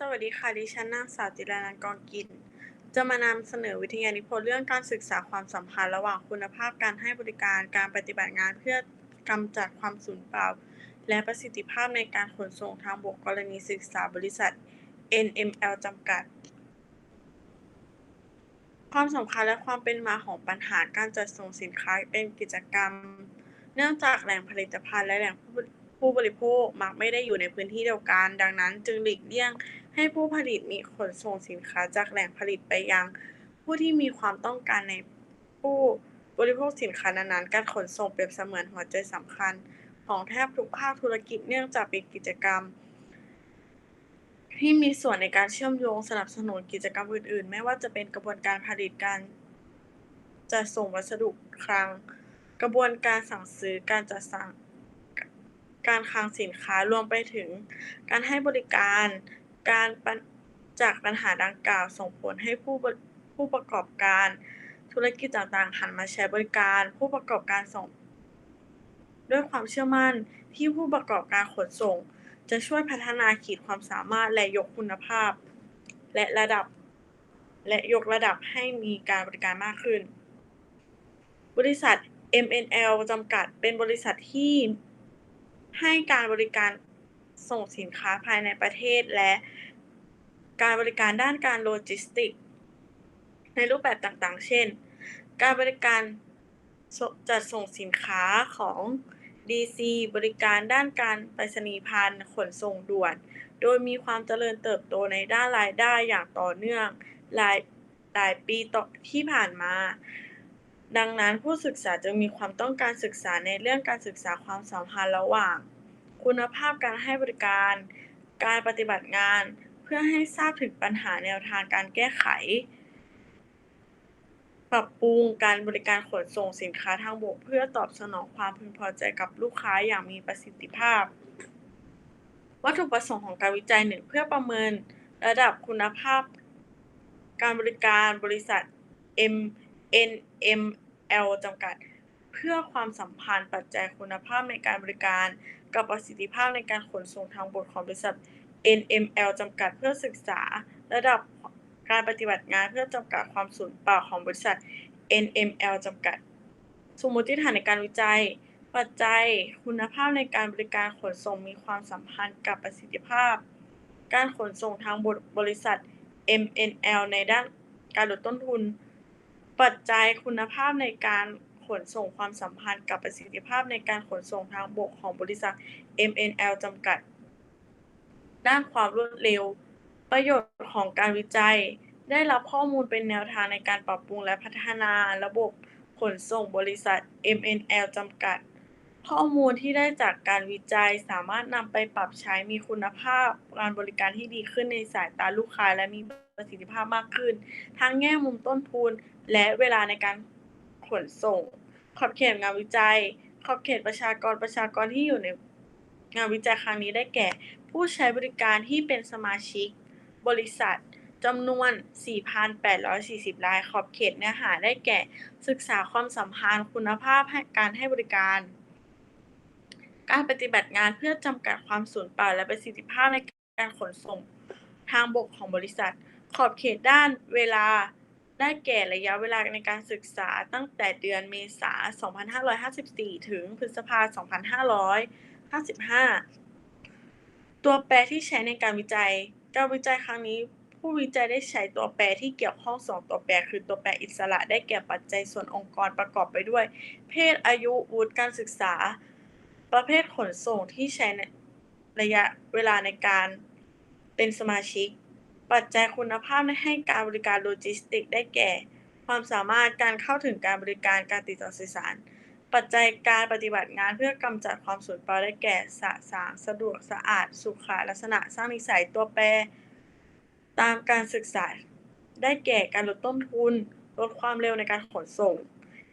สวัสดีค่ะ ดิฉันนางสาวจิรานันท์กองกิน จะมานำเสนอวิทยานิพนธ์เรื่องการศึกษาความสัมพันธ์ระหว่างคุณภาพการให้บริการการปฏิบัติงานเพื่อกำจัดความสูญเปล่า และประสิทธิภาพในการขนส่งทางบกกรณีศึกษาบริษัท NML จำกัด ความสำคัญและความเป็นมาของปัญหาการจัดส่งสินค้าเป็นกิจกรรม เนื่องจากแหล่งผลิตภัณฑ์และแหล่งผู้ผู้บริโภคมักไม่ได้อยู่ในพื้นที่เดียวกัน ดังนั้นจึงหลีกเลี่ยง ให้ผู้ผลิตมีขนส่งสินค้าจากแหล่งผลิตไปยัง ผู้ที่มีความต้องการในผู้บริโภคสินค้านั้นๆ การขนส่งเปรียบเสมือนหัวใจสำคัญ ของแทบทุกภาคธุรกิจเนื่องจากเป็นกิจกรรม ที่มีส่วนในการเชื่อมโยงสนับสนุนกิจกรรมอื่นๆ ไม่ว่าจะเป็นกระบวนการผลิตการจัดส่งวัสดุคลัง กระบวนการสั่งซื้อการจัดสั่งการคลังสินค้ารวมไปถึง การให้บริการ การจากปัญหาดังกล่าวส่งผลให้ผู้ผู้ประกอบการธุรกิจต่างๆหันมาใช้บริการ ผู้ประกอบการส่ง ด้วยความเชื่อมั่นที่ผู้ประกอบการขนส่ง จะช่วยพัฒนาขีดความสามารถและยกคุณภาพ และระดับ และยกระดับให้มีการบริการมากขึ้น บริษัท MNL จำกัดเป็นบริษัทที่ให้การบริการ ส่งสินค้าภายในประเทศและการบริการด้านการโลจิสติกส์ในรูปแบบต่างๆ เช่น การบริการจัดส่งสินค้าของ DC บริการด้านการไปรษณีย์พันขนส่งด่วน โดยมีความเจริญเติบโตในด้านรายได้อย่างต่อเนื่องหลายหลายปีต่อที่ผ่านมา ดังนั้นผู้ศึกษาจึงมีความต้องการศึกษาในเรื่องการศึกษาความสัมพันธ์ระหว่าง คุณภาพการให้บริการ การปฏิบัติงาน เพื่อให้ทราบถึงปัญหาแนวทางการแก้ไข ปรับปรุงการบริการขนส่งสินค้าทางบก เพื่อตอบสนองความพึงพอใจกับลูกค้าอย่างมีประสิทธิภาพ วัตถุประสงค์ของการวิจัย1เพื่อประเมินระดับคุณภาพ การบริการบริษัท MNML จำกัด เพื่อความสัมพันธ์ปัจจัยคุณภาพในการบริการ กับประสิทธิภาพในการขนส่งทางบกของบริษัท NML จำกัดเพื่อศึกษา ระดับการปฏิบัติงานเพื่อจำกัดความสูญเปล่าของบริษัท NML จำกัด สมมติฐานในการวิจัย ปัจจัยคุณภาพในการบริการขนส่งมีความสัมพันธ์กับประสิทธิภาพ การขนส่งทางบริษัท MNL ในด้านการลดต้นทุน ปัจจัยคุณภาพในการ ขนส่งความสัมพันธ์กับประสิทธิภาพในการขนส่งทางบกของบริษัท MNL จำกัด ด้านความรวดเร็ว ประโยชน์ของการวิจัย ได้รับข้อมูลเป็นแนวทางในการปรับปรุงและพัฒนาระบบขนส่งบริษัท MNL จำกัด ข้อมูลที่ได้จากการวิจัยสามารถนำไปปรับใช้มีคุณภาพการบริการที่ดีขึ้นในสายตาลูกค้าและมีประสิทธิภาพมากขึ้น ทั้งแง่มุมต้นทุนและเวลาในการ นส่ง ขอบเขตงานวิจัย ขอบเขตประชากรประชากรที่อยู่ในงานวิจัยครั้งนี้ได้แก่ ผู้ใช้บริการที่เป็นสมาชิก บริษัทจำนวน 4,840 ราย ขอบเขตเนื้อหาได้แก่ ศึกษาความสัมพันธ์คุณภาพการให้บริการ การปฏิบัติงานเพื่อจำกัดความสูญเปล่าและประสิทธิภาพในการขนส่งทางบกของบริษัท ขอบเขตด้านเวลา ได้แก่ระยะเวลาในการศึกษาตั้งแต่เดือนเมษายน2554 ถึงพฤษภาคม2555 ตัวแปรที่ใช้ในการวิจัย การวิจัยครั้งนี้ ผู้วิจัยได้ใช้ตัวแปรที่เกี่ยวข้อง 2 ตัวแปร คือตัวแปรอิสระได้แก่ปัจจัยส่วนองค์กรประกอบไปด้วย เพศอายุวุฒิการศึกษา ประเภทขนส่งที่ใช้ในระยะเวลาในการเป็นสมาชิก ปัจจัยคุณภาพให้การบริการโลจิสติกส์ได้แก่ ความสามารถการเข้าถึงการบริการการติดต่อสื่อสาร ปัจจัยการปฏิบัติงานเพื่อกำจัดความสูญเปล่าได้แก่สะสางสะดวกสะอาด สุขลักษณะสร้างนิสัยตัวแปร ตามการศึกษา ได้แก่การลดต้นทุน ลดความเร็วในการขนส่ง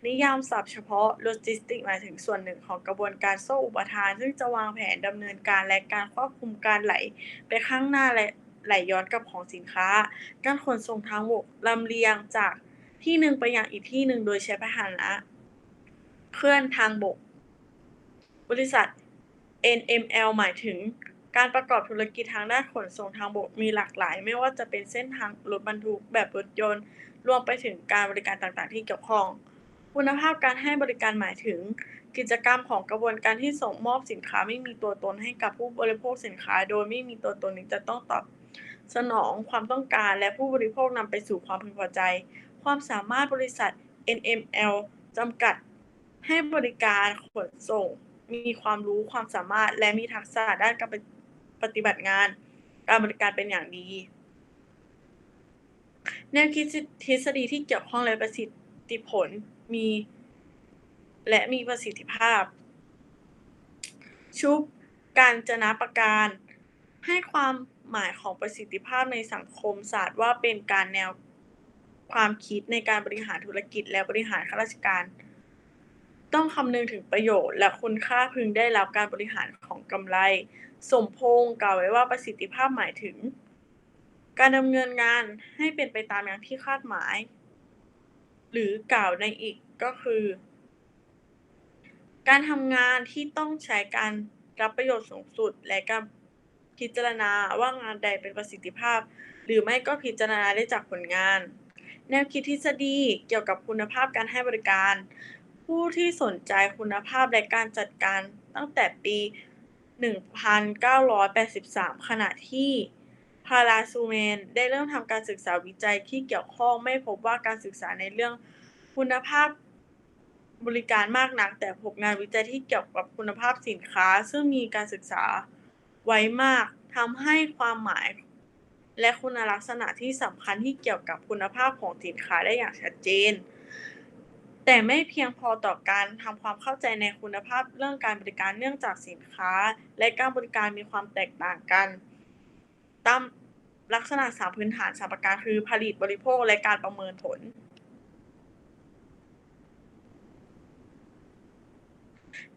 นิยามศัพท์เฉพาะโลจิสติกส์หมายถึงส่วนหนึ่งของกระบวนการโซ่อุปทาน ซึ่งจะวางแผนดำเนินการและการควบคุมการไหลไปข้างหน้าและ ไหลย้อนกลับของสินค้า การขนส่งทางบกลำเลียงจากที่หนึ่งไปยังอีกที่หนึ่งโดยใช้พาหนะเคลื่อนทางบก บริษัท NML หมายถึงการประกอบธุรกิจทางด้านขนส่งทางบกมีหลากหลาย ไม่ว่าจะเป็นเส้นทางรถบรรทุกแบบรถยนต์ รวมไปถึงการบริการต่างๆ ที่เกี่ยวข้อง คุณภาพการให้บริการหมายถึง กิจกรรมของกระบวนการที่ส่งมอบสินค้าไม่มีตัวตนให้กับผู้บริโภคสินค้า โดยไม่มีตัวตนนี้จะต้องตอบ สนองความต้องการและผู้บริโภคนำไปสู่ความพึงพอใจ ความสามารถบริษัท NML จำกัด ให้บริการขนส่ง มีความรู้ความสามารถและมีทักษะด้านการปฏิบัติงาน การบริการเป็นอย่างดี แนวคิดทฤษฎีที่เกี่ยวข้องและประสิทธิผลมี และมีประสิทธิภาพ ชุบกาญจนประการ ให้ความ หมายของประสิทธิภาพในสังคมศาสตร์ว่าเป็นการแนวความคิดในการบริหารธุรกิจและบริหารข้าราชการ ต้องคำนึงถึงประโยชน์ และคุณค่าพึงได้รับการบริหารของกำไร สมพงษ์กล่าวไว้ว่าประสิทธิภาพหมายถึง การดำเนินงานให้เป็นไปตามอย่างที่คาดหมาย หรือกล่าวในอีกก็คือ การทำงานที่ต้องใช้การรับประโยชน์สูงสุดและการ พิจารณาว่างานใดเป็นประสิทธิภาพ หรือไม่ก็พิจารณาได้จากผลงาน แนวคิดทฤษฎีเกี่ยวกับคุณภาพการให้บริการ ผู้ที่สนใจคุณภาพและการจัดการตั้งแต่ปี 1983 ขณะที่พาราซูแมนได้เริ่มทำการศึกษาวิจัยที่เกี่ยวข้องไม่พบว่าการศึกษาในเรื่องคุณภาพบริการมากนัก แต่พบงานวิจัยที่เกี่ยวกับคุณภาพสินค้า ซึ่งมีการศึกษา ไว้มากทำให้ความหมาย และคุณลักษณะที่สำคัญที่เกี่ยวกับคุณภาพของสินค้าได้อย่างชัดเจน แต่ไม่เพียงพอต่อการทำความเข้าใจในคุณภาพเรื่องการบริการเนื่องจากสินค้า และการบริการมีความแตกต่างกัน ตามลักษณะ3พื้นฐาน3ประการคือผลิตบริโภคและการประเมินผล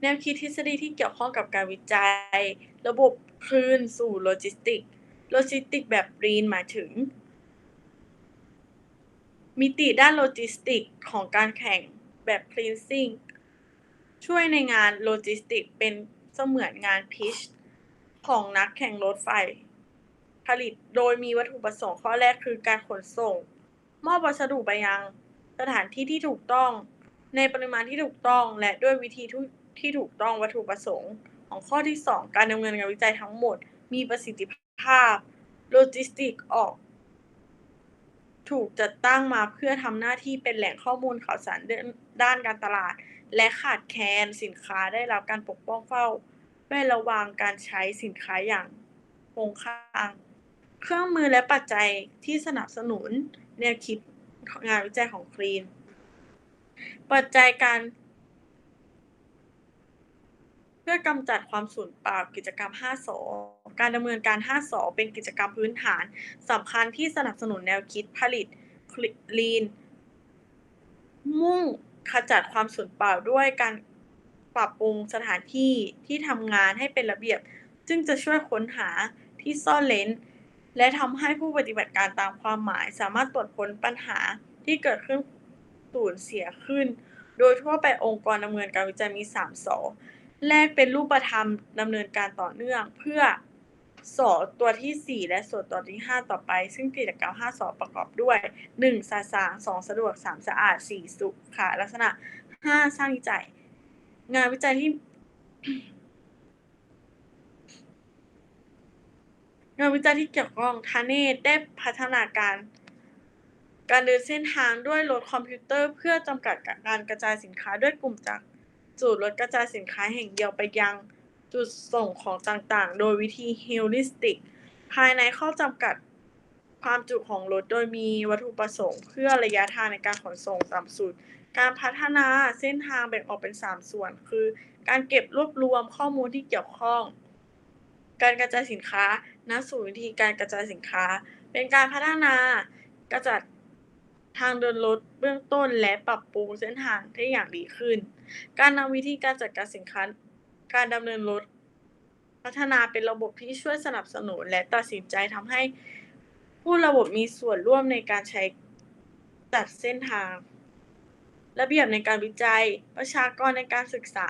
แนวคิดทฤษฎีที่เกี่ยวข้องกับการวิจัย ระบบคืนสู่โลจิสติก โลจิสติกแบบ Lean หมายถึง มิติด้านโลจิสติกของการแข่งแบบ Cleansing ช่วยในงานโลจิสติกเป็นเสมือนงานพิชของนักแข่งรถไฟ ผลิตโดยมีวัตถุประสงค์ข้อแรกคือการขนส่ง มอบวัสดุไปยัง สถานที่ที่ถูกต้อง ในปริมาณที่ถูกต้องและด้วยวิธีที่ถูกต้องวัตถุประสงค์ ของข้อที่ 2 การดำเนินงานวิจัยทั้งหมด มีประสิทธิภาพ โลจิสติกออก ถูกจัดตั้งมาเพื่อทำหน้าที่เป็นแหล่งข้อมูลข่าวสารด้านการตลาด และขาดแคลนสินค้าได้รับการปกป้องเฝ้าแวดระวังการใช้สินค้าอย่างคงค้าง เครื่องมือและปัจจัยที่สนับสนุนแนวคิดงานวิจัยของคลีนปัจจัยการ เพื่อกำจัดความสูญเปล่ากิจกรรม 5สการดำเนินการ 5สเป็นกิจกรรมพื้นฐานสำคัญที่สนับสนุนแนวคิดผลิต Lean มุ่งขจัดความสูญเปล่าด้วยการปรับปรุงสถานที่ที่ทำงานให้เป็นระเบียบ ซึ่งจะช่วยค้นหาที่ซ่อนเร้นและทำให้ผู้ปฏิบัติการตามความหมาย สามารถตรวจค้นปัญหาที่เกิดขึ้นสูญเสียขึ้น โดยทั่วไปองค์กรดำเนินการวิจัยมี3ส แรกเป็นรูปธรรมดำเนินการต่อเนื่อง เพื่อสอตัวที่ 4 และสอตัวที่ 5 ต่อไป ซึ่งกิจกรรม5สอประกอบด้วย 1. สาสาง 2. สะดวก 3. สะอาด 4. สุขลักษณะ 5. สร้างวิจัย งานวิจัยที่ งานวิจัยที่เกี่ยวข้องทาเนตได้พัฒนาการการเดินเส้นทางด้วยรถคอมพิวเตอร์ เพื่อจำกัดการกระจายสินค้าด้วยกลุ่มจาก จุดรถกระจายสินค้าแห่งเดียวไปยังจุดส่งของต่างๆ โดยวิธีฮิวริสติก ภายในข้อจำกัดความจุของรถโดยมีวัตถุประสงค์ เพื่อระยะทางในการขนส่งต่ำสุด การพัฒนาเส้นทางแบ่งออกเป็น 3 ส่วน คือ การเก็บรวบรวมข้อมูลที่เกี่ยวข้อง การกระจายสินค้าณสู่วิธีการกระจายสินค้า เป็นการพัฒนากระจัด ทางเดินรถเบื้องต้นและปรับปรุงเส้นทางได้อย่างดีขึ้น การนำวิธีการจัดการสินค้า การดำเนินรถ พัฒนาเป็นระบบที่ช่วยสนับสนุน และตัดสินใจทำให้ผู้ระบบมีส่วนร่วมในการใช้จัดเส้นทาง ระเบียบในการวิจัย ประชากรในการศึกษา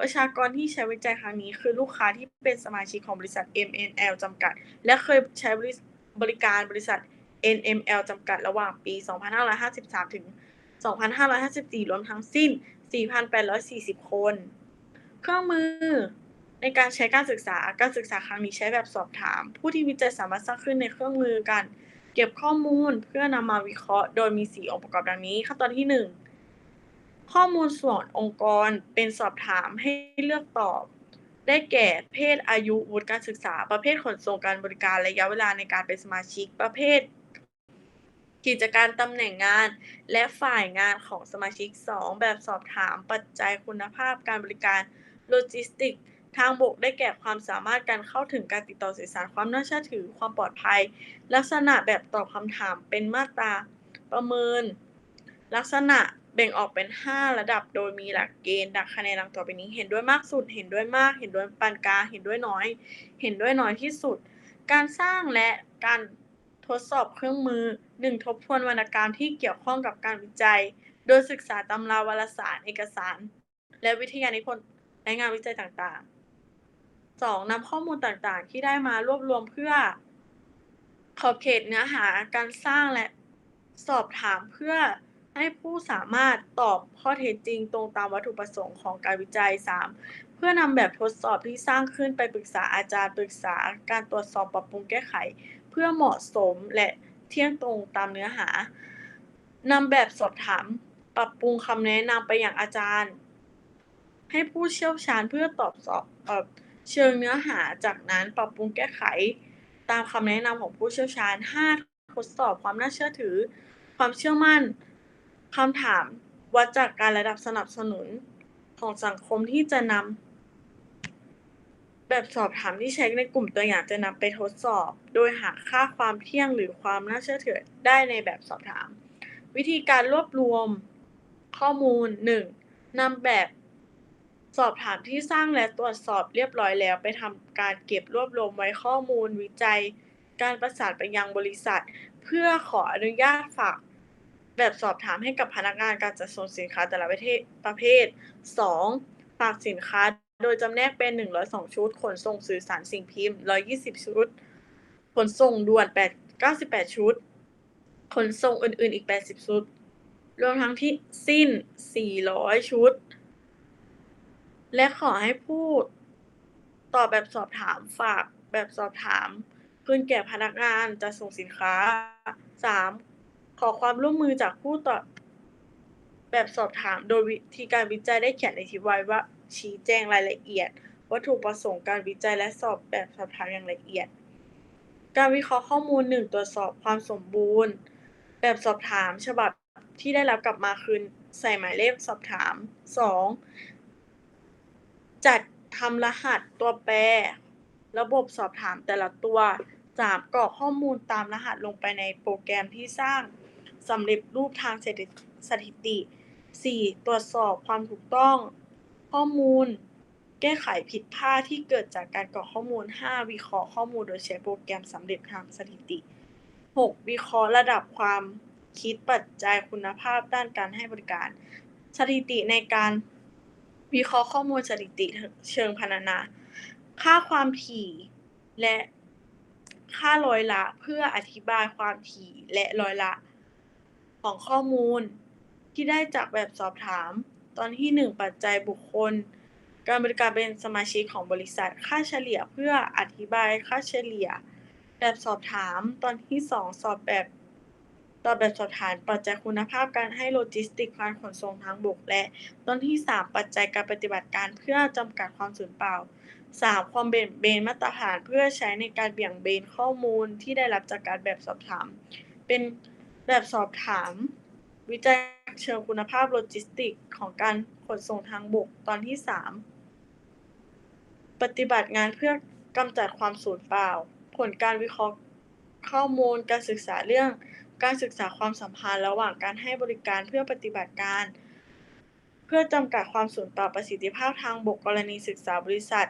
ประชากรที่ใช้วิจัยครั้งนี้ คือลูกค้าที่เป็นสมาชิกของบริษัท MNL จำกัด และเคยใช้บริการบริษัท NML จำกัดระหว่างปี 2553 ถึง 2554 รวมทั้งสิ้น 4,840 คน เครื่องมือในการใช้การศึกษาการศึกษาครั้งนี้ใช้แบบสอบถาม ผู้ที่วิจัยสามารถสร้างขึ้นในเครื่องมือการเก็บข้อมูลเพื่อนำมาวิเคราะห์ โดยมี 4 องค์ประกอบดังนี้ ขั้นตอนที่ 1 ข้อมูลส่วนองค์กรเป็นสอบถามให้เลือกตอบ ได้แก่เพศอายุวุฒิการศึกษา ประเภทขนส่งการบริการระยะเวลาในการเป็นสมาชิกประเภท กิจการตำแหน่งงาน และฝ่ายงานของสมาชิก 2 แบบสอบถามปัจจัยคุณภาพการบริการโลจิสติกทางบกได้แก่ความสามารถการเข้าถึงการติดต่อสื่อสารความน่าเชื่อถือความปลอดภัย ลักษณะแบบตอบคำถามเป็นมาตราประเมิน ลักษณะแบ่งออกเป็น 5 ระดับโดยมีหลักเกณฑ์ดังคะแนนดังต่อไปนี้ เห็นด้วยมากสุด เห็นด้วยมาก เห็นด้วยปานกลางเห็นด้วยน้อย เห็นด้วยน้อยที่สุด การสร้างและการทดสอบเครื่องมือ 1. ทบทวนวรรณกรรมที่เกี่ยวข้องกับการวิจัย โดยศึกษาตำราวารสาร เอกสาร และวิทยานิพนธ์และงานวิจัยต่างๆ 2. นำข้อมูลต่างๆ ที่ได้มารวบรวมเพื่อ ขอบเขตเนื้อหาการสร้างและสอบถามเพื่อให้ผู้สามารถตอบข้อเท็จจริงตรงตามวัตถุประสงค์ของการวิจัย 3. เพื่อนำแบบทดสอบที่สร้างขึ้นไปปรึกษาอาจารย์ปรึกษาการตรวจสอบปรับปรุงแก้ไข เพื่อเหมาะสมและ เที่ยงตรงตามเนื้อหานำแบบสอบถาม ปรับปรุงคำแนะนำไปอย่างอาจารย์ ให้ผู้เชี่ยวชาญเพื่อตอบสอบเอ่อเชิงเนื้อหาจากนั้นปรับปรุงแก้ไข ตามคำแนะนำของผู้เชี่ยวชาญ 5. ทดสอบความน่าเชื่อถือ ความเชื่อมั่นคำถามวัดจากการระดับสนับสนุนของสังคมที่จะนำ แบบสอบถามที่ใช้ในกลุ่มตัวอย่างจะนำไปทดสอบ โดยหาค่าความเที่ยงหรือความน่าเชื่อถือได้ในแบบสอบถาม วิธีการรวบรวมข้อมูล 1. นำแบบสอบถามที่สร้างและตรวจสอบเรียบร้อยแล้ว ไปทำการเก็บรวบรวมไว้ข้อมูลวิจัย การประสานไปยังบริษัท เพื่อขออนุญาตฝากแบบสอบถามให้กับพนักงานการจัดส่งสินค้าแต่ละประเทศประเภท 2. ฝากสินค้า โดยจำแนกเป็น 102 ชุด ขนส่งสื่อสารสิ่งพิมพ์ 120 ชุด ขนส่งด่วน 8 98 ชุด ขนส่งอื่น ๆ อีก 80 ชุด รวมทั้งที่สิ้น 400 ชุด และขอให้ผู้ตอบแบบสอบถามฝากแบบสอบถามคืนแก่พนักงานจัดส่งสินค้า 3. ขอความร่วมมือจากผู้ตอบแบบสอบถามโดยวิธีการวิจัยได้เขียนในทิไว้ว่า ชี้แจงรายละเอียด วัตถุประสงค์การวิจัยและสอบแบบสอบถามอย่างละเอียด การวิเคราะห์ข้อมูล 1. ตรวจสอบความสมบูรณ์ แบบสอบถามฉบับที่ได้รับกลับมาคืนใส่หมายเลขสอบถาม 2. จัดทำรหัสตัวแปร ระบบสอบถามแต่ละตัว 3. กรอกข้อมูลตามรหัสลงไปในโปรแกรมที่สร้างสำเร็จรูปทางสถิติ 4. ตรวจสอบความถูกต้อง ข้อมูล แก้ไขผิดพลาดที่เกิดจากการกรอกข้อมูล 5. วิเคราะห์ข้อมูลโดยใช้โปรแกรมสำเร็จทางสถิติ 6. วิเคราะห์ระดับความคิดปัจจัยคุณภาพด้านการให้บริการ สถิติในการวิเคราะห์ข้อมูลสถิติเชิงพรรณนา ค่าความถี่และค่าร้อยละเพื่ออธิบายความถี่และร้อยละ ของข้อมูลที่ได้จากแบบสอบถาม ตอนที่ 1 ปัจจัยบุคคล การบริการเป็นสมาชิกของบริษัท ค่าเฉลี่ยเพื่ออธิบายค่าเฉลี่ย แบบสอบถาม ตอนที่ 2 สอบแบบตอบแบบสอบถามปัจจัยคุณภาพการให้โลจิสติกการขนส่งทางบก และตอนที่ 3 ปัจจัยการปฏิบัติการเพื่อจำกัดความสูญเปล่า 3. ความเบี่ยงเบนมาตรฐานเพื่อใช้ในการเบี่ยงเบนข้อมูลที่ได้รับจากการแบบสอบถาม เป็นแบบสอบถาม วิจัยเชิงคุณภาพโลจิสติก ของการขนส่งทางบกตอนที่ 3 ปฏิบัติงานเพื่อกำจัดความสูญเปล่า ผลการวิเคราะห์ข้อมูลการศึกษาเรื่องการศึกษาความสัมพันธ์ระหว่างการให้บริการเพื่อปฏิบัติการ เพื่อจำกัดความสูญเปล่าประสิทธิภาพทางบกกรณีศึกษาบริษัท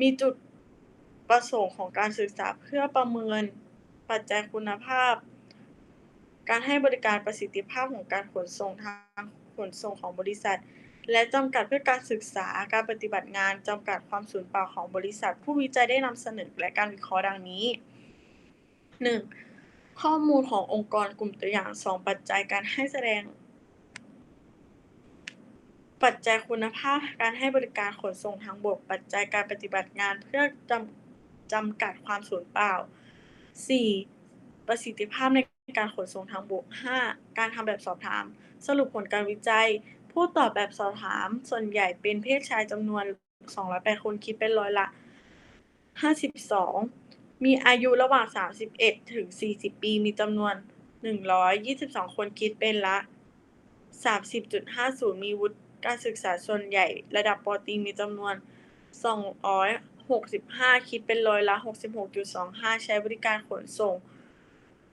มีจุดประสงค์ของการศึกษาเพื่อประเมินปัจจัยคุณภาพ การให้บริการประสิทธิภาพของการขนส่งทางขนส่งของบริษัท และจำกัดเพื่อการศึกษาการปฏิบัติงานจำกัดความสูญเปล่าของบริษัท ผู้วิจัยได้นำเสนอและการวิเคราะห์ดังนี้ 1. ข้อมูลขององค์กรกลุ่มตัวอย่าง 2 ปัจจัยการให้แสดง ปัจจัยคุณภาพการให้บริการขนส่งทางบก ปัจจัยการปฏิบัติงานเพื่อจำจำกัดความสูญเปล่า 4. ประสิทธิภาพใน การขนส่งทางบก 5. การทำแบบสอบถาม สรุปผลการวิจัย ผู้ตอบแบบสอบถาม ส่วนใหญ่เป็นเพศชายจำนวน 208 คนคิดเป็นร้อยละ 52 มีอายุระหว่าง 31 ถึง 40 ปี มีจำนวน 122 คนคิดเป็นละ 30.50 มีวุฒิการศึกษาส่วนใหญ่ระดับปตรีมีจำนวน 265 คิดเป็นร้อยละ 66.25 ใช้บริการขนส่ง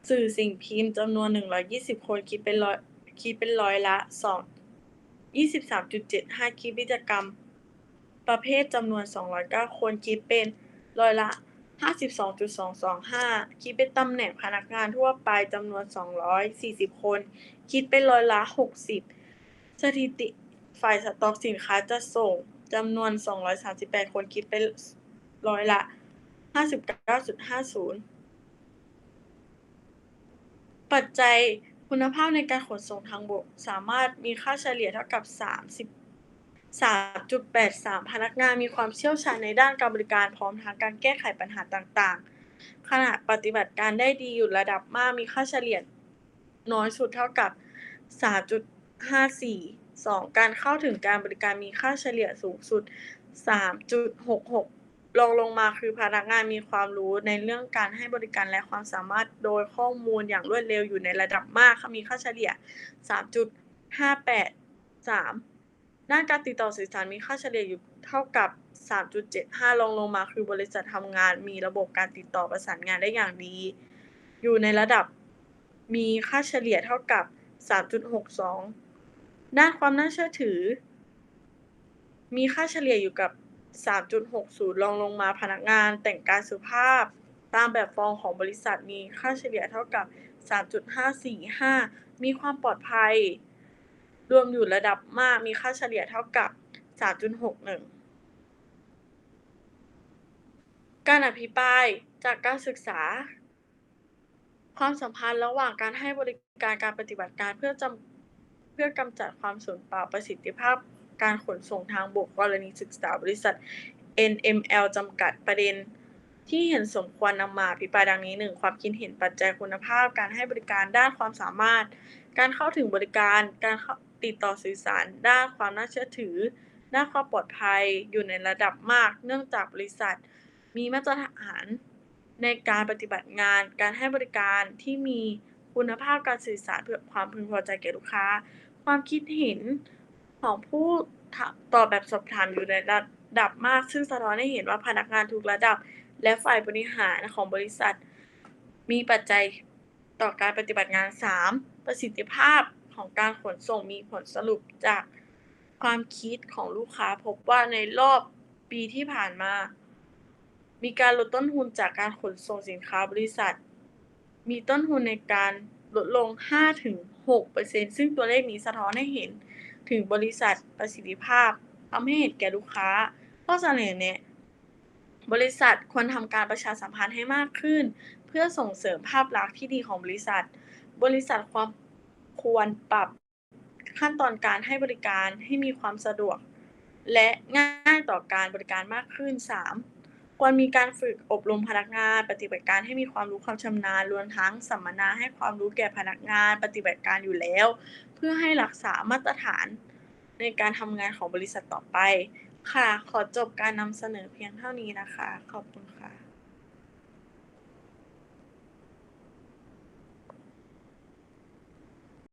สื่อสิ่งพิมพ์จำนวน 120 คนคิดเป็นร้อยคิดเป็นร้อยละ 2 23.75 คิดกิจกรรม ประเภทจำนวน 209 คนคิดเป็นร้อยละ 52.225 คิดเป็นตำแหน่งพนักงานทั่วไปจำนวน 240 คน คิดเป็นร้อยละ 60 สถิติฝ่ายสต็อกสินค้าจัดส่งจำนวน 238 คนคิดเป็นร้อยละ 59.50 ปัจจัยคุณภาพในการขนส่งทางบก สามารถมีค่าเฉลี่ยเท่ากับ 30 3.83 พนักงานมีความเชี่ยวชาญในด้านการบริการพร้อมทั้งการแก้ไขปัญหาต่างๆ ขณะปฏิบัติการได้ดีอยู่ระดับมากมีค่าเฉลี่ยน้อยสุดเท่ากับ 3.54 2. การเข้าถึงการบริการมีค่าเฉลี่ยสูงสุด 3.66 รองลงมาคือพนักงานมีความรู้ในเรื่องการให้บริการและความสามารถโดยข้อมูลอย่างรวดเร็วอยู่ในระดับมากมีค่าเฉลี่ย 3.58 3. ด้านการติดต่อสื่อสารมีค่าเฉลี่ยอยู่เท่ากับ 3.75รองลงมา คือบริษัททำงาน มีระบบการติดต่อประสานงานได้อย่างดี อยู่ในระดับมีค่าเฉลี่ยเท่ากับ 3.62 ด้านความน่าเชื่อถือ มีค่าเฉลี่ยอยู่กับ 3.60 รองลงมาพนักงานแต่งกายสุภาพ ตามแบบฟอร์มของบริษัทมีค่าเฉลี่ยเท่ากับ 3.545 มีความปลอดภัย รวมอยู่ระดับมากมีค่าเฉลี่ยเท่ากับ 3.61 การอภิปรายจากการศึกษา ความสัมพันธ์ระหว่างการให้บริการการปฏิบัติการเพื่อจำเพื่อกำจัดความสูญเปล่าประสิทธิภาพ การขนส่งทางบกกรณีศึกษาบริษัท NML จำกัดประเด็น ที่เห็นสมควรนำมาอภิปรายดังนี้ 1. ความคิดเห็นปัจจัยคุณภาพ การให้บริการด้านความสามารถ การเข้าถึงบริการ การติดต่อสื่อสาร ด้านความน่าเชื่อถือ ด้านความปลอดภัยอยู่ในระดับมาก เนื่องจากบริษัท มีมาตรฐานในการปฏิบัติงาน การให้บริการที่มีคุณภาพการสื่อสารเพื่อความพึงพอใจแก่ลูกค้า ความคิดเห็น ของผู้ตอบแบบสอบถามอยู่ในระดับมาก ซึ่งสะท้อนให้เห็นว่าพนักงานทุกระดับ และฝ่ายบริหารของบริษัท มีปัจจัยต่อการปฏิบัติงาน 3. ประสิทธิภาพของการขนส่งมีผลสรุปจากความคิดของลูกค้าพบว่าในรอบปีที่ผ่านมา มีการลดต้นทุนจากการขนส่งสินค้าบริษัท มีต้นทุนในการลดลง 5-6%ซึ่งตัวเลขนี้สะท้อนให้เห็น ถึงบริษัทประสิทธิภาพทำให้เห็นแก่ลูกค้า ข้อเสนอแนะบริษัทควรทำการประชาสัมพันธ์ให้มากขึ้น เพื่อส่งเสริมภาพลักษณ์ที่ดีของบริษัท บริษัทความควรปรับขั้นตอนการให้บริการให้มีความสะดวก และง่ายต่อการบริการมากขึ้น 3. ควรมีการฝึกอบรมพนักงาน ปฏิบัติการให้มีความรู้ความชำนาญรวมทั้งสัมมนาให้ความรู้แก่พนักงาน ปฏิบัติการอยู่แล้ว เพื่อให้รักษามาตรฐานในการทำงานของบริษัทต่อไป ค่ะ ขอจบการนำเสนอเพียงเท่านี้นะคะ ขอบคุณค่ะ